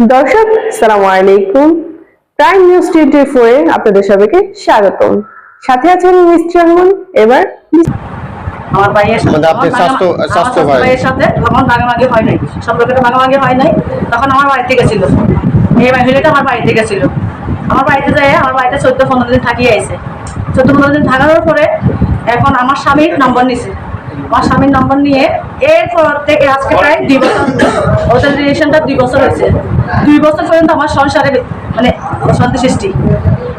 দর্শক সালামু আলাইকুম। প্রাইম নিউজ টোয়েন্টি ফোরে আপনাদের সবাইকে স্বাগতম। সাথে আছেন মিস্টার রহমান এবার আমার ভাইয়ের সাথে মানে আপনি স্বাস্থ্য- স্বাস্থ্য স্বাস্থ্য ভাইয়ের সাথে তখন ভাগাভাগি হয় নাই। সম্পর্কটা ভাগাভাগি হয় নাই। তখন আমার বাড়িতে গেছিল। এই মহিলাটা আমার বাড়িতে গেছিল। আমার বাড়িতে যায় আমার বাড়িতে চোদ্দ পনেরো দিন থাকিয়ে আইছে। চোদ্দ পনেরো দিন থাকার পরে এখন আমার স্বামীর নম্বর নিছে। আমার স্বামীর নম্বর নিয়ে এরপর থেকে আজকে প্রায় দুই বছর ওদের রিলেশনটা দুই বছর হয়েছে। দুই বছর পর্যন্ত আমার সংসারে মানে অশান্তি সৃষ্টি।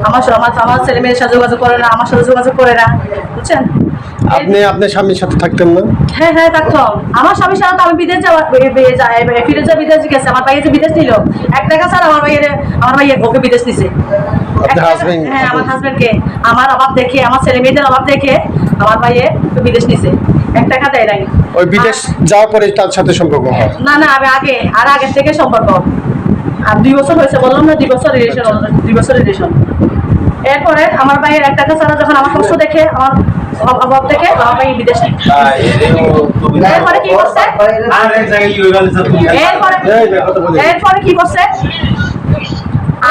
আমার আমার আমার ছেলে মেয়ের সাথে যোগাযোগ করে না আমার সাথে যোগাযোগ করে না বুঝছেন? আপনি আপনার স্বামীর সাথে থাকতেন না? হ্যাঁ হ্যাঁ থাকতাম আমার স্বামী সারা তো আমি বিদেশ যাওয়া ফিরে যা বিদেশ গেছে আমার ভাইয়ে যে বিদেশ নিল এক টাকা স্যার আমার ভাইয়ের আমার ভাইয়ের ওকে বিদেশ নিছে হ্যাঁ আমার হাজবেন্ডকে আমার অভাব দেখে আমার ছেলে মেয়েদের অভাব দেখে আমার ভাইয়ে বিদেশ নিছে। এক টাকা দেয় নাই। ওই বিদেশ যাওয়ার পরে তার সাথে সম্পর্ক হয়? না না আমি আগে আর আগের থেকে সম্পর্ক। আর দুই বছর হয়েছে বললাম না দুই বছর রিলেশন দুই বছর রিলেশন এরপরে আমার ভাইয়ের এক টাকা ছাড়া যখন আমার কষ্ট দেখে আমার অভাব- দেখে আমার ভাই বিদেশ। এরপরে কি করছে? এরপরে এরপরে কি করছে?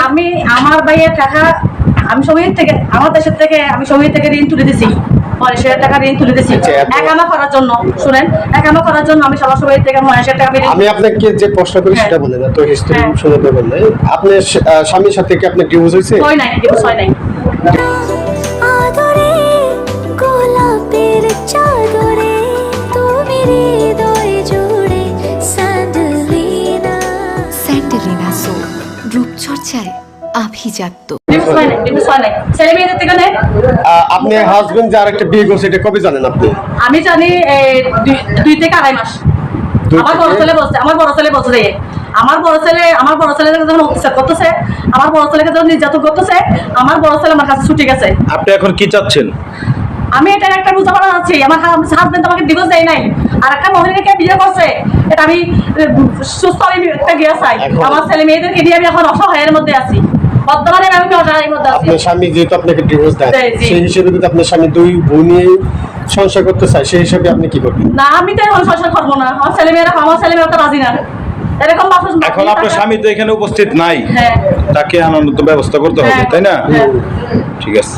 আমি আমার ভাইয়ের টাকা আমি সমিত থেকে আমার দেশের থেকে আমি সমিত থেকে ঋণ তুলে দিছি। টাকা ঋণ তুলে দিছি। আচ্ছা, একামা করার জন্য শুনেন একামা করার জন্য আমি সবার থেকে টাকা আমি আপনাকে যে প্রশ্ন করি হ্যাঁ। সেটা বলেন না তো হিস্ট্রি। শুনে দেবেন না। আপনার স্বামীর সাথে কি আপনার ডিভোর্স হয়েছে? হয় নাই ডিভোর্স হয় নাই। আদরে গোলাপের চাদরে তুমি হৃদয় জুড়ে স্যান্ডেলিনা। স্যান্ডেলিনা সো রূপচর্চায় আভিজাত্য। আপনি হাজবেন্ড যে আরেকটা বিয়ে করছে এটা কবে জানেন আপনি? আমি জানি দুই- থেকে আড়াই মাস। আমার বড় ছেলে বলছে আমার বড় ছেলে বলছে আমার বড় ছেলে আমার বড় ছেলে যখন অত্যাচার করতেছে আমার বড় ছেলেকে যখন নির্যাতন করতেছে আমার বড় ছেলে আমার কাছে ছুটে গেছে। আপনি এখন কি চাচ্ছেন? আমি এটার একটা বোঝাপড়া আছি। আমার হাজবেন্ড আমাকে ডিভোর্স দেয় নাই। আর একটা মহিলাকে বিয়ে করছে এটা আমি সুস্থ আমি একটা গিয়ে চাই। আমার ছেলে মেয়েদেরকে নিয়ে আমি এখন অসহায়ের মধ্যে আছি। বর্তমানে আমি অসহায়ের মধ্যে আছি। আপনার স্বামী যেহেতু আপনাকে ডিভোর্স দেয় সেই হিসেবে যদি আপনার স্বামী দুই বোন সংসার করতে চায় সেই হিসেবে আপনি কি করবেন? না আমি তো এখন সংসার করব না। আমার ছেলে মেয়েরা আমার ছেলে মেয়েরা তো রাজি না। এরকম এখন আপনার স্বামী তো এখানে উপস্থিত নাই। হ্যাঁ। তাকে আনন্দ ব্যবস্থা করতে হবে হ্যাঁ। তাই না? হ্যাঁ। ঠিক আছে।